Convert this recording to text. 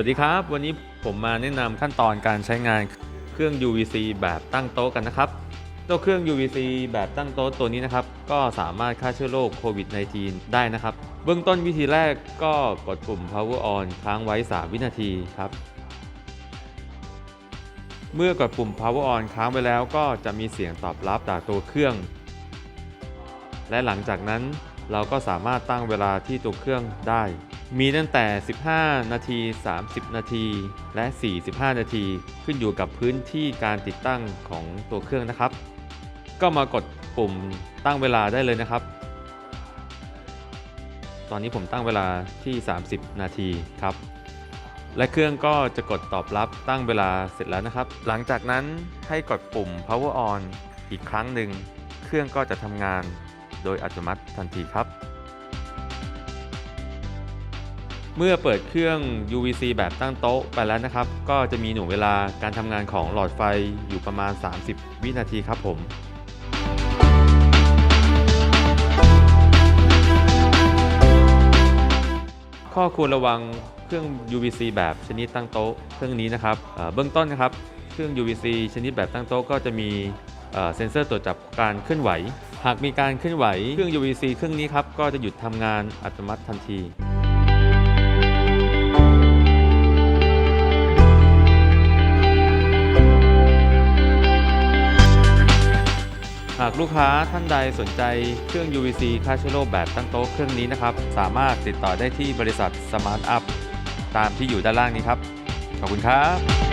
สวัสดีครับ วันนี้ผมมาแนะนำขั้นตอนการใช้งานเครื่อง UVC แบบตั้งโต๊ะกันนะครับตัวเครื่อง UVC แบบตั้งโต๊ะตัวนี้นะครับ ก็สามารถฆ่าเชื้อโรคโควิด -19 ได้นะครับ เบื้องต้นวิธีแรกก็กดปุ่ม power on ค้างไว้ 3 วินาทีครับ เมื่อกดปุ่ม power on ค้างไปแล้วก็จะมีเสียงตอบรับจากตัวเครื่อง และหลังจากนั้นเราก็สามารถตั้งเวลาที่ตัวเครื่องได้ มีตั้งแต่ 15 นาที 30 นาที และ 45 นาที ขึ้นอยู่กับพื้นที่การติดตั้งของตัวเครื่องนะครับ ก็มากดปุ่มตั้งเวลาได้เลยนะครับ ตอนนี้ผมตั้งเวลาที่ 30 นาทีครับ และเครื่องก็จะกดตอบรับตั้งเวลาเสร็จแล้วนะครับ หลังจากนั้นให้กดปุ่ม power on อีกครั้งหนึ่ง เครื่องก็จะทำงานโดยอัตโนมัติทันทีครับ เมื่อเปิดเครื่อง UVC แบบตั้งโต๊ะไปแล้วนะครับ ก็จะมีหน่วงเวลาการทำงานของหลอดไฟอยู่ประมาณ 30 วินาทีครับผมข้อควรระวังเครื่อง UVC แบบชนิดตั้งโต๊ะเครื่องนี้นะครับเบื้องต้นนะครับ เครื่อง UVC ชนิดแบบตั้งโต๊ะก็จะมีเอ่อเซ็นเซอร์ตรวจจับการเคลื่อนไหว หากมีการเคลื่อนไหวเครื่อง UVC เครื่องนี้ครับก็จะหยุดทำงานอัตโนมัติทันทีากลูกค้าท่านใดสนใจเครื่อง UVC ฆ่าเชื้อโรคแบบตั้งโต๊ะเครื่องนี้นะครับ สามารถติดต่อได้ที่บริษัท Smart Up ตามที่อยู่ด้านล่างนี้ครับ ขอบคุณครับ